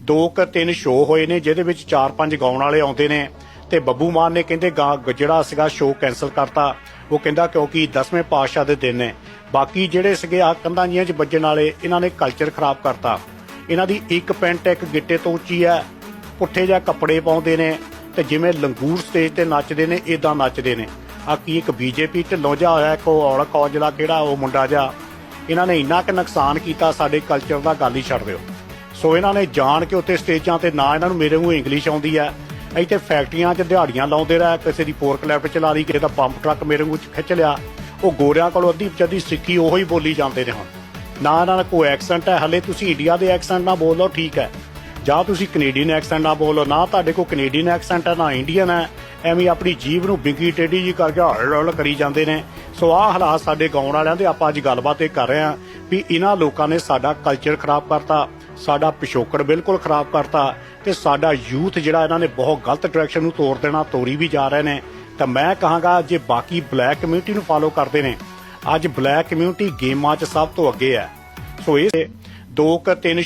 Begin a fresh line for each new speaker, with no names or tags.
ਦੋ ਕ ਤਿੰਨ ਸ਼ੋਅ ਹੋਏ ਨੇ, ਜਿਹਦੇ ਵਿੱਚ ਚਾਰ ਪੰਜ ਗਾਉਣ ਵਾਲੇ ਆਉਂਦੇ ਨੇ। ਤੇ ਬੱਬੂ ਮਾਨ ਨੇ ਕਹਿੰਦੇ ਗਾ- ਜਿਹੜਾ ਸੀਗਾ ਸ਼ੋਅ ਕੈਨਸਲ ਕਰਤਾ, ਉਹ ਕਹਿੰਦਾ ਕਿਉਂਕਿ 10ਵੇਂ ਪਾਤਸ਼ਾਹ ਦੇ ਦਿਨ ਨੇ। ਬਾਕੀ ਜਿਹੜੇ ਸੀਗੇ ਆ ਕੰਧਾਂ ਜੀਆਂ 'ਚ ਵੱਜਣ ਵਾਲੇ, ਇਹਨਾਂ ਨੇ ਕਲਚਰ ਖਰਾਬ ਕਰਤਾ। ਇਹਨਾਂ ਦੀ ਇੱਕ ਪੈਂਟ ਇੱਕ ਗਿੱਟੇ ਤੋਂ ਉੱਚੀ ਹੈ, ਪੁੱਠੇ ਜਿਹਾ ਕੱਪੜੇ ਪਾਉਂਦੇ ਨੇ ਤੇ ਜਿਵੇਂ ਲੰਗੂਰ ਸਟੇਜ ਤੇ ਨੱਚਦੇ ਨੇ ਇਦਾਂ ਨੱਚਦੇ ਨੇ। ਆ ਕੀ ਇੱਕ ਬੀਜੇਪੀ ਢਿੱਲੋਂ ਜਿਹਾ ਹੋਇਆ, ਇੱਕ ਉਹ ਔਲਖ ਔਜਲਾ ਕਿਹੜਾ ਉਹ ਮੁੰਡਾ ਜਿਹਾ। ਇਹਨਾਂ ਨੇ ਇੰਨਾ ਕਿ ਨੁਕਸਾਨ ਕੀਤਾ, ਸਾਡੇ ਕਲਚਰ ਦਾ ਗੱਲ ਹੀ ਛੱਡ ਦਿਓ। ਸੋ ਇਹਨਾਂ ਨੇ ਜਾਣ ਕੇ ਉੱਤੇ ਸਟੇਜਾਂ ਤੇ ਨਾ ਇਹਨਾਂ ਨੂੰ ਮੇਰੇ ਮੂੰਹ ਇੰਗਲਿਸ਼ ਆਉਂਦੀ ਹੈ। ਇੱਥੇ ਫੈਕਟਰੀਆਂ 'ਚ ਦਿਹਾੜੀਆਂ ਲਾਉਂਦੇ ਰਹਿ, ਕਿਸੇ ਦੀ ਫੋਰਕ ਲੈਫਟ ਚਲਾ ਲਈ, ਕਿਸੇ ਦਾ ਪੰਪ ਟਰੱਕ ਮੇਰੇ ਮੂੰਹ 'ਚ ਖਿੱਚ ਲਿਆ। ਉਹ ਗੋਰਿਆਂ ਕੋਲੋਂ ਅੱਧੀ ਪਚੱਧੀ ਸਿੱਖੀ ਉਹੋ ਹੀ ਬੋਲੀ ਜਾਂਦੇ ਨੇ ਹੁਣ। ਨਾ ਇਹਨਾਂ ਦਾ ਕੋਈ ਐਕਸੈਂਟ ਹੈ, ਹਲੇ ਤੁਸੀਂ ਇੰਡੀਆ ਦੇ ਐਕਸੈਂਟ ਨਾਲ ਬੋਲੋ ਠੀਕ ਹੈ। ਜਾਂ ਤੁਸੀਂ ਕੈਨੇਡੀਅਨ ਐਕਸੈਂਟ ਨਾਲ ਬੋਲੋ ਨਾ ਤੁਹਾਡੇ ਕੋਲ ਕੈਨੇਡੀਅਨ ਐਕਸੈਂਟ ਹੈ, ਨਾ ਇੰਡੀਅਨ ਹੈ। ਐਵੇਂ ਆਪਣੀ ਜੀਭ ਨੂੰ ਬਿੰਗੀ ਟੇਢੀ ਜੀ ਕਰਕੇ ਹਲ ਹਲ ਕਰੀ ਜਾਂਦੇ ਨੇ। ਸੋ ਆਹ ਹਾਲਾਤ ਸਾਡੇ ਗਾਉਣ ਵਾਲਿਆਂ ਦੇ ਆਪਾਂ ਅੱਜ ਗੱਲਬਾਤ ਇਹ ਕਰ ਰਹੇ ਹਾਂ ਵੀ ਇਹਨਾਂ ਲੋਕਾਂ ਨੇ ਸਾਡਾ ਕਲਚਰ ਖਰਾਬ ਕਰਤਾ। ਸਾਡਾ ਪਿਛੋਕੜ ਬਿਲਕੁਲ ਖਰਾਬ ਕਰਤਾ ਤੇ ਸਾਡਾ ਯੂਥ ਜਿਹੜਾ ਇਹਨਾਂ ਨੇ ਬਹੁਤ ਗਲਤ ਡਾਇਰੈਕਸ਼ਨ ਨੂੰ ਤੋੜ ਦੇਣਾ, ਤੋਰੀ ਵੀ ਜਾ ਰਹੇ ਨੇ। ਤਾਂ ਮੈਂ ਕਹਾਂਗਾ, ਜੇ ਬਾਕੀ ਬਲੈਕ ਕਮਿਊਨਿਟੀ ਨੂੰ ਫਾਲੋ ਕਰਦੇ ਨੇ, ਅੱਜ ਬਲੈਕ ਕਮਿਊਨਿਟੀ ਗੇਮਾਂ 'ਚ ਸਭ ਤੋਂ ਅੱਗੇ ਹੈ। ਸੋ ਇਹ ਦੋ ਕ ਤਿੰਨ